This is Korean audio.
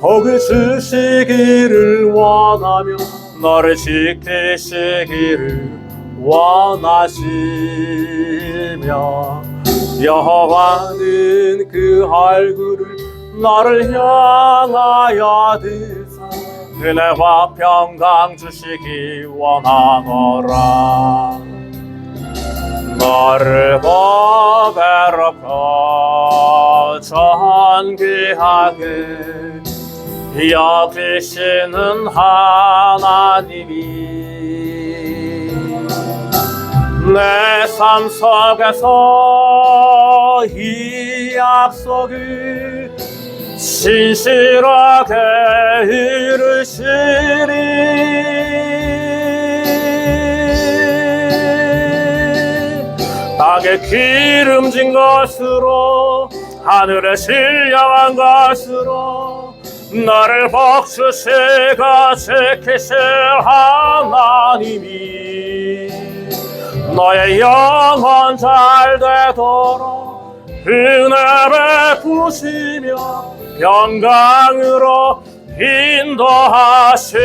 복을 주시기를 원하며 너를 지키시기를 원하시며 여호와는 그 얼굴을 너를 향하여 드사 은혜와 평강 주시기 원하노라. 너를 보배롭고 존귀하게 여기시는 하나님이 내 삶 속에서 이 약속을 신실하게 이루시리. 땅에 기름진 것으로 하늘에 신령한 것으로 나를 복주시고 지키실 하나님이. 너의 영혼 잘 되도록 은혜 베푸시며 평강으로 인도하시리